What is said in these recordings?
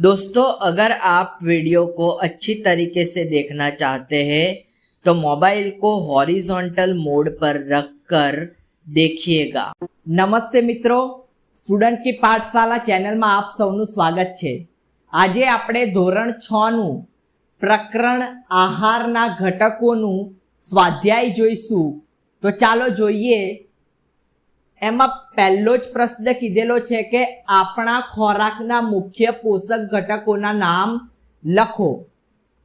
दोस्तों अगर आप वीडियो को अच्छी तरीके से देखना चाहते हैं तो मोबाइल को हॉरिजॉन्टल मोड पर रखकर देखिएगा નમસ્તે મિત્રો સ્ટુડન્ટ કી પાઠશાલા ચેનલમાં આપ સૌનું સ્વાગત છે આજે આપણે ધોરણ છ નું પ્રકરણ આહારના ઘટકોનું સ્વાધ્યાય જોઈશું તો ચાલો જોઈએ એમાં પહેલો જ પ્રશ્ન કીધેલો છે કે આપણા ખોરાકના મુખ્ય પોષક ઘટકોના નામ લખો.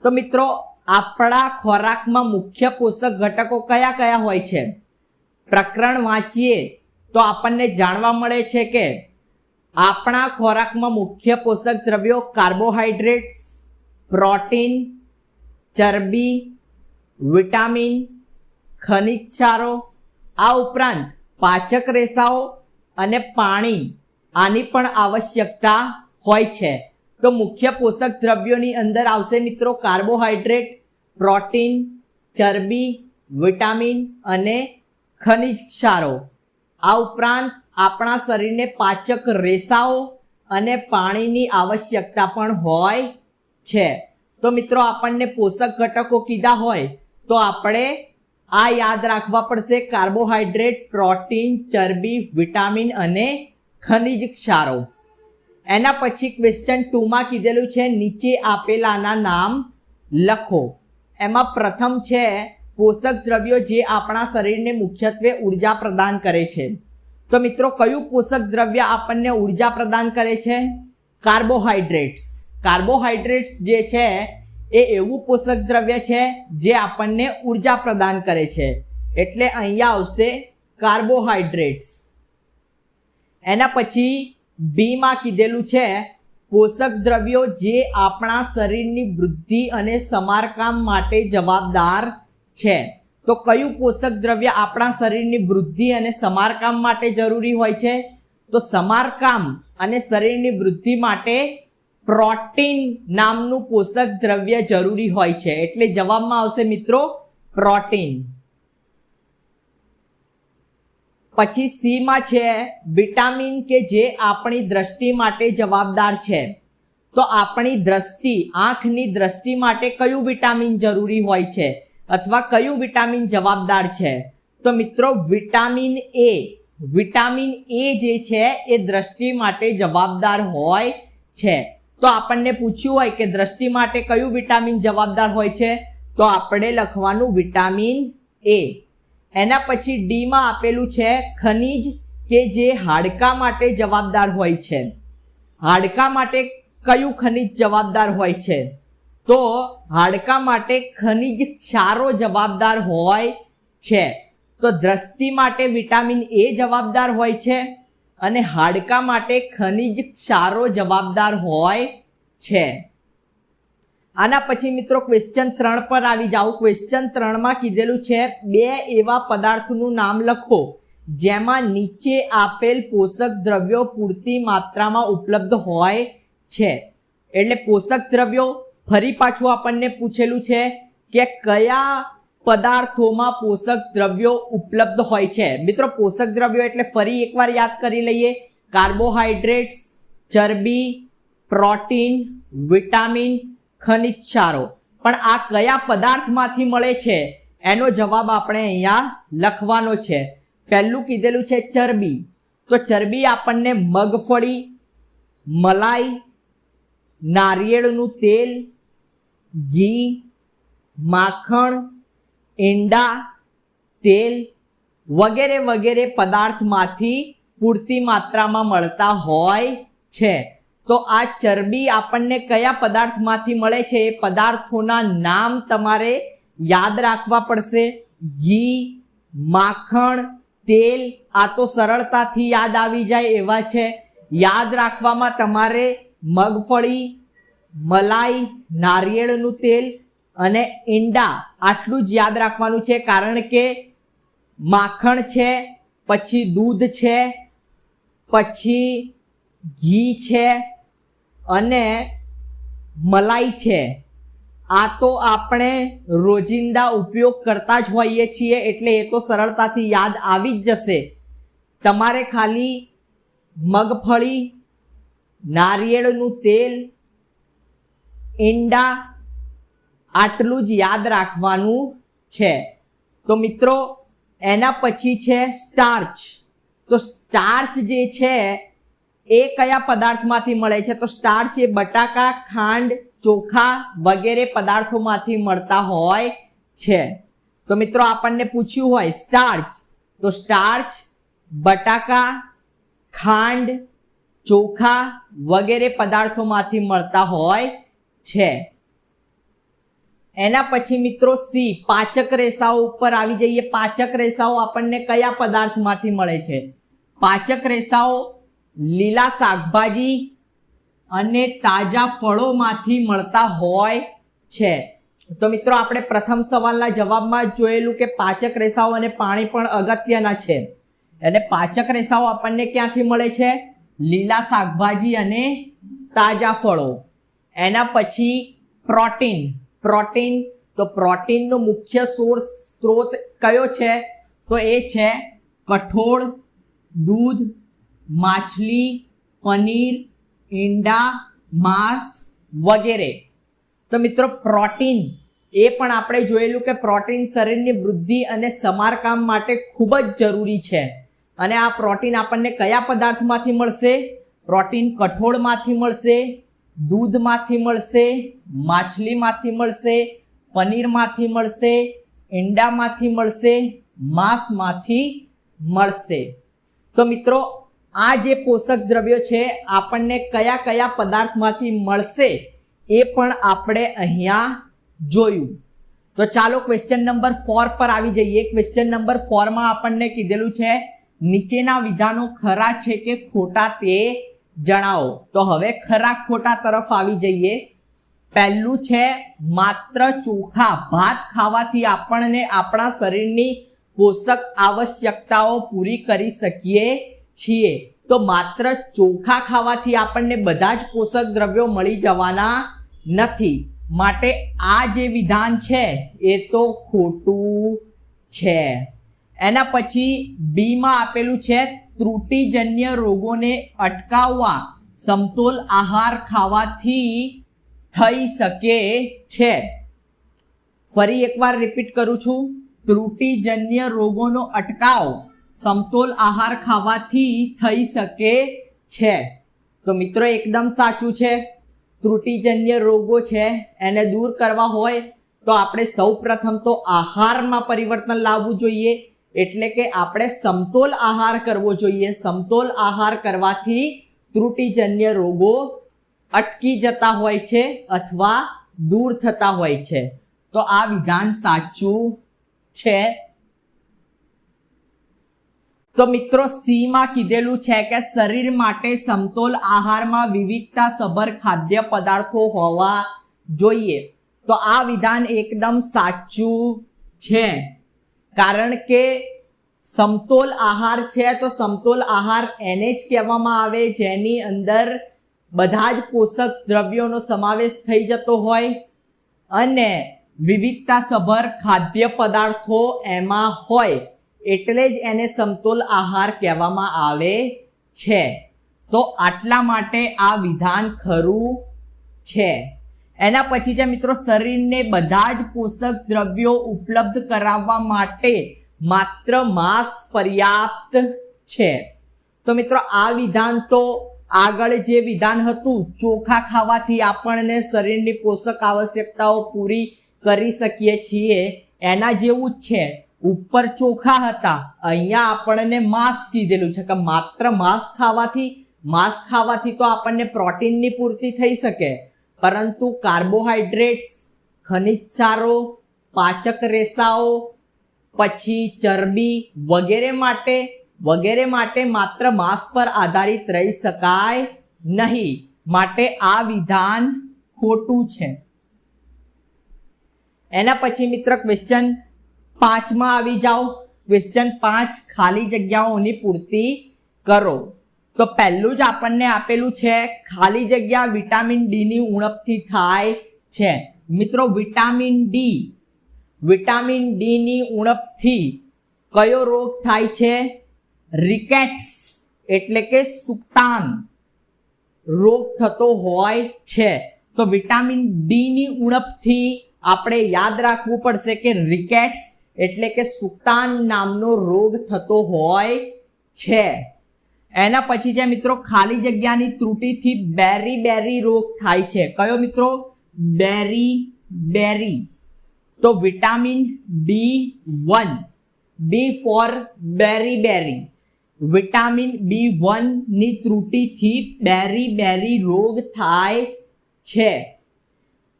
તો મિત્રો, આપણા ખોરાકમાં મુખ્ય પોષક ઘટકો કયા કયા હોય છે? પ્રકરણ વાંચીએ તો આપણને જાણવા મળે છે કે આપણા ખોરાકમાં મુખ્ય પોષક દ્રવ્યો કાર્બોહાઈડ્રેટ્સ, પ્રોટીન, ચરબી, વિટામિન, ખનિજ ક્ષારો. આ ઉપરાંત પાચક રેસાઓ અને પાણી આની પણ આવશ્યકતા હોય છે. તો મુખ્ય પોષક દ્રવ્યોની અંદર આવશે મિત્રો કાર્બોહાઈડ્રેટ, પ્રોટીન, ચરબી, વિટામિન અને ખનિજ ક્ષારો. આ ઉપરાંત આપણા શરીરને પાચક રેસાઓ અને પાણીની આવશ્યકતા પણ હોય છે. તો મિત્રો આપણને પોષક ઘટકો કીધા હોય તો આપણે આ યાદ રાખવા પડશે કાર્બોહાઈડ્રેટ, પ્રોટીન, ચરબી, વિટામિન અને ખનિજ ક્ષારો. એના પછી ક્વેશ્ચન ટુમાં કીધેલું છે, નીચે આપેલાના નામ લખો. એમાં પ્રથમ છે, પોષક દ્રવ્યો જે આપણા શરીરને મુખ્યત્વે ઊર્જા પ્રદાન કરે છે. તો મિત્રો, કયું પોષક દ્રવ્ય આપણને ઊર્જા પ્રદાન કરે છે? કાર્બોહાઈડ્રેટ્સ. કાર્બોહાઈડ્રેટ્સ જે છે એ એવું પોષક દ્રવ્ય છે જે આપણને ઊર્જા પ્રદાન કરે છે. એટલે અહીંયા આવશે કાર્બોહાઈડ્રેટ્સ એના પછી બીમાં કીધેલું છે, પોષક દ્રવ્યો જે આપણા શરીરની વૃદ્ધિ અને સમારકામ માટે જવાબદાર છે. તો કયું પોષક દ્રવ્ય આપણા શરીરની વૃદ્ધિ અને સમારકામ માટે જરૂરી હોય છે? તો સમારકામ અને શરીરની વૃદ્ધિ માટે પ્રોટીન નામનું પોષક દ્રવ્ય જરૂરી હોય છે. એટલે જવાબમાં આવશે મિત્રો પ્રોટીન. પછી સીમાં છે વિટામિન કે જે આપણી દ્રષ્ટિ માટે જવાબદાર છે. તો આપણી દ્રષ્ટિ, આંખની દ્રષ્ટિ માટે કયું વિટામિન જરૂરી હોય છે? અથવા કયું વિટામિન જવાબદાર છે? તો મિત્રો વિટામિન એ વિટામિન એ જે છે એ દ્રષ્ટિ માટે જવાબદાર હોય છે. તો આપણને પૂછ્યું હોય કે દ્રષ્ટિ માટે કયું વિટામિન જવાબદાર હોય છે, તો આપણે લખવાનું વિટામિન એ. એના પછી ડીમાં આપેલું છે ખનિજ કે જે હાડકા માટે જવાબદાર હોય છે. હાડકા માટે કયું ખનિજ જવાબદાર હોય છે? તો હાડકા માટે ખનિજ ક્ષારો જવાબદાર હોય છે. તો દ્રષ્ટિ માટે વિટામિન એ જવાબદાર હોય છે. અને હાડકા માટે ખનિજ ક્ષારો જવાબદાર હોય છે. આના પછી મિત્રો ક્વેશ્ચન ત્રણ પર આવી જાઓ. ક્વેશ્ચન ત્રણમાં કીધેલું છે, બે એવા પદાર્થનું નામ લખો, જેમાં નીચે આપેલ પોષક દ્રવ્યો પૂરતી માત્રામાં ઉપલબ્ધ હોય છે. એટલે પોષક દ્રવ્યો, ફરી પાછું આપણને પૂછેલું છે કે કયા પદાર્થોમાં પોષક દ્રવ્યો ઉપલબ્ધ હોય છે. મિત્રો, પોષક દ્રવ્યો એટલે ફરી એકવાર યાદ કરી લઈએ. કાર્બોહાઈડ્રેટ્સ ચરબી, પ્રોટીન, વિટામિન, ખનિજ ક્ષારો. પણ આ કયા પદાર્થમાંથી મળે છે? એનો જવાબ આપણે અહીંયા લખવાનો છે. પહેલું કીધેલું છે ચરબી. તો ચરબી આપણને મગફળી, મલાઈ, નારિયેળનું તેલ, ઘી, માખણ ઈંડા, તેલ વગેરે વગેરે પદાર્થમાંથી પૂરતી માત્રામાં મળતા હોય છે. તો આ ચરબી આપણને કયા પદાર્થમાંથી મળે છે? એ પદાર્થોના નામ તમારે યાદ રાખવા પડશે. ઘી, માખણ, તેલ આ તો સરળતાથી યાદ આવી જાય એવા છે. યાદ રાખવામાં તમારે મગફળી, મલાઈ, નારિયેળનું તેલ અને ઈંડા આટલું જ યાદ રાખવાનું છે, કારણ કે માખણ છે, પછી દૂધ છે, પછી ઘી છે અને મલાઈ છે. આ તો આપણે રોજિંદા ઉપયોગ કરતા જ હોઈએ છીએ, એટલે એ તો સરળતાથી યાદ આવી જ જશે. તમારે ખાલી મગફળી, નારિયેળનું તેલ, ઈંડા આટલું જ યાદ રાખવાનું છે. તો મિત્રો, એના પછી છે સ્ટાર્ચ તો સ્ટાર્ચ જે છે, એ કયા પદાર્થમાંથી મળે છે? તો સ્ટાર્ચ એ બટાકા, ખાંડ, ચોખા વગેરે પદાર્થોમાંથી મળતા હોય છે. તો મિત્રો, આપણને પૂછ્યું હોય સ્ટાર્ચ તો સ્ટાર્ચ બટાકા, ખાંડ, ચોખા વગેરે પદાર્થોમાંથી મળતા હોય છે. એના પછી મિત્રો સી પાચક રેસાઓ ઉપર આવી જઈએ. પાચક રેસાઓ આપણને કયા પદાર્થમાંથી મળે છે? પાચક રેસાઓ લીલા શાકભાજી અને તાજા ફળોમાંથી મળતા હોય છે. તો મિત્રો આપણે પ્રથમ સવાલના જવાબમાં જોયેલું કે પાચક રેસાઓ અને પાણી પણ અગત્યના છે. અને પાચક રેસાઓ આપણને ક્યાંથી મળે છે? લીલા શાકભાજી અને તાજા ફળો. એના પછી પ્રોટીન. પ્રોટીન. તો પ્રોટીનનો મુખ્ય સોર્સ સ્ત્રોત કયો છે? તો એ છે કઠોળ, દૂધ, માછલી, પનીર, ઈંડા, માંસ વગેરે. તો મિત્રો પ્રોટીન, એ પણ આપણે જોયેલું કે પ્રોટીન શરીરની વૃદ્ધિ અને સમારકામ માટે ખૂબ જ જરૂરી છે. અને આ પ્રોટીન આપણને કયા પદાર્થમાંથી મળશે? પ્રોટીન કઠોળમાંથી મળશે. દૂધમાંથી મળશે, માછલીમાંથી મળશે, પનીરમાંથી મળશે, ઈંડામાંથી મળશે, માંસમાંથી મળશે. તો મિત્રો, આ જે પોષક દ્રવ્યો છે, આપણને કયા કયા પદાર્થમાંથી મળશે એ પણ આપણે અહીંયા જોયું. તો ચાલો ક્વેશ્ચન નંબર ફોર પર આવી જઈએ. ક્વેશ્ચન નંબર ફોરમાં આપણને કીધેલું છે, નીચેના વિધાનો ખરા છે કે ખોટા તે જણાવો. તો હવે ખરા ખોટા તરફ આવી જઈએ. પહેલું છે, માત્ર ચોખા ભાત ખાવાથી આપણને આપણા શરીરની પોષક આવશ્યકતાઓ પૂરી કરી શકીએ છીએ. તો માત્ર ચોખા ખાવાથી આપણને બધા જ પોષક દ્રવ્યો મળી જવાના નથી. માટે આ જે વિધાન છે, એ તો ખોટું છે. એના પછી બીમાં આપેલું છે ત્રુટિજન્ય રોગોને અટકાવવા સમતોલ આહાર ખાવાથી થઈ શકે છે. ફરી એકવાર રિપીટ કરું છું. ત્રુટિજન્ય રોગોનો અટકાવ સમતોલ આહાર ખાવાથી થઈ શકે છે. તો મિત્રો, એકદમ સાચું છે. ત્રુટિજન્ય રોગો છે, એને દૂર કરવા હોય તો આપણે સૌ પ્રથમ તો આહારમાં પરિવર્તન લાવવું જોઈએ. એટલે કે આપણે સમતોલ આહાર કરવો જોઈએ. સમતોલ આહાર કરવાથી ત્રુટિજન્ય રોગો અટકી જતા હોય છે અથવા દૂર થતા હોય છે. તો આ વિધાન સાચું છે? તો મિત્રો, સીમાં કીધેલું છે કે શરીર માટે સમતોલ આહારમાં વિવિધતા સભર ખાદ્ય પદાર્થો હોવા જોઈએ. તો આ વિધાન એકદમ સાચું છે. કારણ કે સમતોલ આહાર છે, તો સમતોલ આહાર એને જ કહેવામાં આવે, જેની અંદર બધા જ પોષક દ્રવ્યોનો સમાવેશ થઈ જતો હોય. અને વિવિધતાસભર ખાદ્ય પદાર્થો એમાં હોય, એટલે જ એને સમતોલ આહાર કહેવામાં આવે છે. તો આટલા માટે આ વિધાન ખરું છે. એના પછી જે મિત્રો, શરીરને બધા જ પોષક દ્રવ્યો ઉપલબ્ધ કરાવવા માટે માત્ર માંસ પર્યાપ્ત છે. તો મિત્રો, આ વિધાન તો આગળ જે વિધાન હતું, ચોખા ખાવાથી આપણને શરીરની પોષક આવશ્યકતાઓ પૂરી કરી શકીએ છીએ. એના જેવું જ છે. ઉપર ચોખા હતા, અહીંયા આપણને માંસ કીધેલું છે કે માત્ર માંસ ખાવાથી માંસ ખાવાથી તો આપણને પ્રોટીનની પૂર્તિ થઈ શકે. પરંતુ કાર્બોહાઈડ્રેટ્સ ખનિજ સારો, પાચક રેસાઓ, પછી ચરબી વગેરે માટે વગેરે માટે માત્ર માંસ પર આધારિત રહી શકાય નહીં. માટે આ વિધાન ખોટું છે. એના પછી મિત્ર ક્વેશ્ચન પાંચમાં આવી જાઓ. ક્વેશ્ચન પાંચ ખાલી જગ્યાઓની પૂર્તિ કરો. તો પહેલું જ આપણને આપેલું છે, ખાલી જગ્યા વિટામિન ડીની ઉણપથી થાય છે. મિત્રો, વિટામિન ડી વિટામિન ડીની ઉણપથી કયો રોગ થાય છે? રિકેટ્સ, એટલે કે સુક્તાન રોગ થતો હોય છે. તો વિટામિન ડીની ઉણપથી આપણે યાદ રાખવું પડશે કે રિકેટ્સ એટલે કે સુક્તાન નામનો રોગ થતો હોય છે. એના પછી છે મિત્રો, ખાલી જગ્યાની ત્રુટિથી બેરી બેરી રોગ થાય છે. કયો મિત્રો? બેરી બેરી. તો vitamin B one, B four beriberi. Vitamin B વનની ત્રુટિથી બેરી બેરી રોગ થાય છે.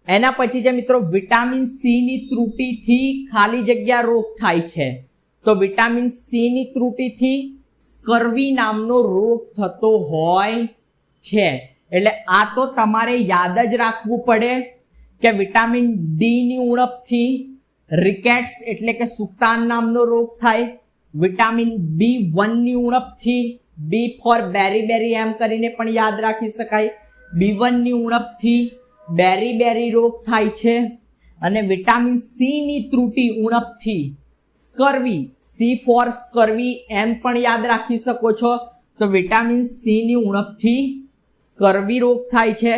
એના પછી છે મિત્રો, વિટામિન સી ની ત્રુટિથી ખાલી જગ્યા રોગ થાય છે. તો વિટામિન સી ની ત્રુટિથી સ્કર્વી નામનો રોગ થતો હોય છે. એટલે આ તો તમારે યાદ જ રાખવું પડે કે વિટામિન ડીની ઉણપથી રિકેટ્સ એટલે કે સુક્તાન નામનો રોગ થાય. વિટામિન બી વનની ઉણપથી બી ફોર બેરી બેરી એમ કરીને પણ યાદ રાખી શકાય. બી વનની ઉણપથી બેરી બેરી રોગ થાય છે. અને વિટામિન સીની ત્રુટી ઉણપથી સ્કર્વી, સી ફોર સ્કર્વી એમ પણ યાદ રાખી શકો છો. તો વિટામિન સીની ઉણપથી સ્કર્વી રોગ થાય છે.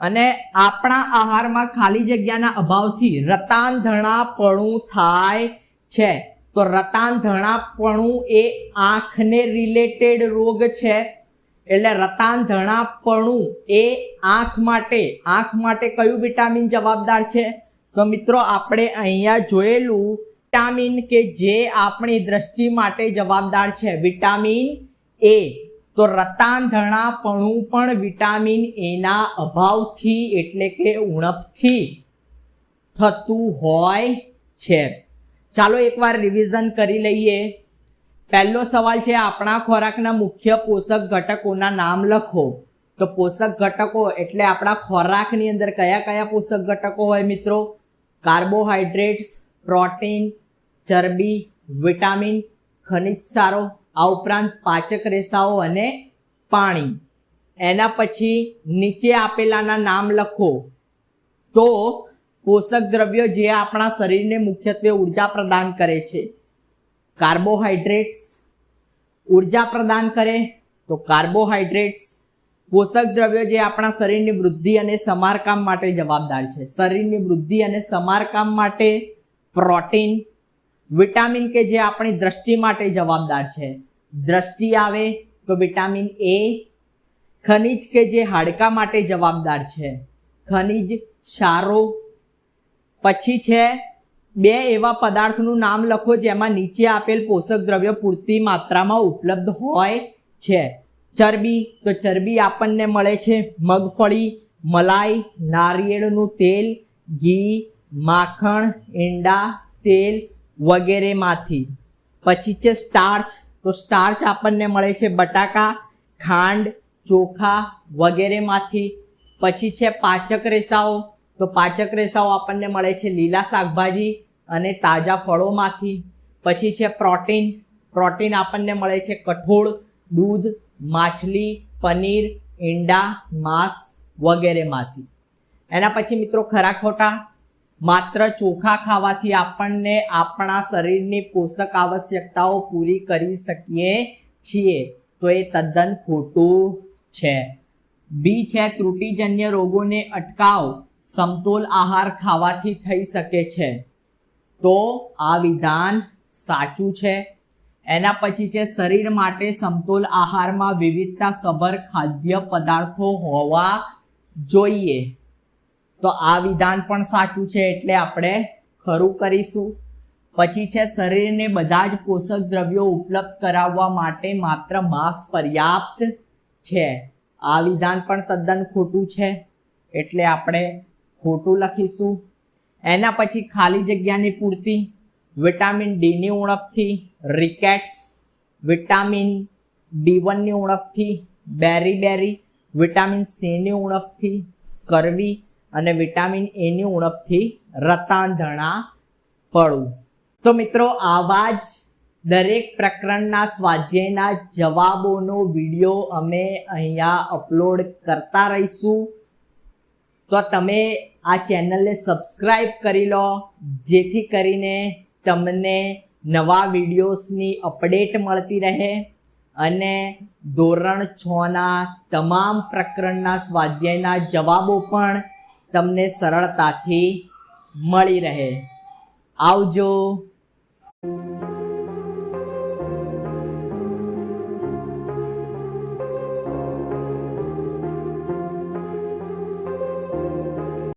અને આપણા આહારમાં ખાલી જગ્યાના અભાવથી રતાંધણાપણું થાય છે. તો રતાંધણાપણું એ આંખને રિલેટેડ રોગ છે. એટલે રતાંધણાપણું એ આંખ માટે આંખ માટે કયું વિટામિન જવાબદાર છે? તો મિત્રો, આપણે અહીંયા જોયેલું વિટામિન કે જે આપણી દ્રષ્ટિ માટે જવાબદાર છે. Vitamin A. તો રતાંધણાપણું પણ વિટામિન એના અભાવથી એટલે કે ઉણપથી થતું હોય છે. ચાલો એકવાર રિવિઝન કરી લઈએ. પહેલો સવાલ છે, આપણા ખોરાકના મુખ્ય પોષક ઘટકોના નામ લખો. તો પોષક ઘટકો એટલે આપણા ખોરાકની અંદર કયા કયા પોષક ઘટકો હોય મિત્રો? કાર્બોહાઈડ્રેટ્સ પ્રોટીન, ચરબી, વિટામિન, ખનિજ સારો, આ ઉપરાંત પાચક રેસાઓ અને પાણી. એના પછી નીચે આપેલાના નામ લખો. તો પોષક દ્રવ્યો જે આપણા શરીરને મુખ્યત્વે ઊર્જા પ્રદાન કરે છે. કાર્બોહાઈડ્રેટ્સ ઊર્જા પ્રદાન કરે, તો કાર્બોહાઈડ્રેટ્સ પોષક દ્રવ્યો જે આપણા શરીરની વૃદ્ધિ અને સમારકામ માટે જવાબદાર છે. શરીરની વૃદ્ધિ અને સમારકામ માટે પ્રોટીન, વિટામિન કે જે આપણી દ્રષ્ટિ માટે જવાબદાર છે. દ્રષ્ટિ આવે તો વિટામિન એ, ખનિજ કે જે હાડકા માટે જવાબદાર છે. ખનિજ ક્ષારો પછી છે બે એવા પદાર્થનું નામ લખો જેમાં નીચે આપેલ પોષક દ્રવ્યો પૂરતી માત્રામાં ઉપલબ્ધ હોય છે. ચરબી, તો ચરબી આપણને મળે છે મગફળી, મલાઈ, નારિયેળનું તેલ, ઘી માખણ, ઈંડા, તેલ વગેરેમાંથી. પછી છે સ્ટાર્ચ તો સ્ટાર્ચ આપણને મળે છે બટાકા, ખાંડ, ચોખા વગેરેમાંથી. પછી છે પાચક રેસાઓ. તો પાચક રેસાઓ આપણને મળે છે લીલા શાકભાજી અને તાજા ફળોમાંથી. પછી છે પ્રોટીન પ્રોટીન આપણને મળે છે કઠોળ, દૂધ, માછલી, પનીર, ઈંડા, માંસ વગેરેમાંથી. એના પછી મિત્રો ખરા ખોટા. માત્ર ચોખા ખાવાથી આપણને આપણા શરીરની પોષક આવશ્યકતાઓ પૂરી કરી શકીએ છીએ. તો એ તદ્દન ખોટું છે. બી છે, ત્રુટિજન્ય રોગોને અટકાવ. સમતોલ આહાર ખાવાથી થઈ શકે છે. તો આ વિધાન સાચું છે. એના પછી છે, શરીર માટે સમતોલ આહારમાં વિવિધતા સભર ખાદ્ય પદાર્થો હોવા જોઈએ. તો આ વિધાન પણ સાચું છે એટલે આપણે ખરું કરીશું. પછી છે શરીરને બધા જ પોષક દ્રવ્યો ઉપલબ્ધ કરાવવા માટે માત્ર માંસ પર્યાપ્ત છે. આ વિધાન પણ તદ્દન ખોટું છે એટલે આપણે ખોટું લખીશું. એના પછી ખાલી જગ્યાની પૂર્તિ, વિટામિન ડીની ઉણપથી રિકેટ્સ વિટામિન બી વનની ઉણપથી બેરી બેરી વિટામિન સીની ઉણપથી સ્કર્વી અને વિટામિન એની ઉણપથી રતાંધણા પડવું. તો મિત્રો, આવા જ દરેક પ્રકરણના સ્વાધ્યાયના જવાબોનો વીડિયો અમે અહીંયા અપલોડ કરતા રહીશું. તો તમે આ ચેનલને સબસ્ક્રાઈબ કરી લો, જેથી કરીને તમને નવા વિડીયોઝની અપડેટ મળતી રહે. અને ધોરણ છના તમામ પ્રકરણના સ્વાધ્યાયના જવાબો પણ તમને સરળતાથી મળી રહે. આવજો.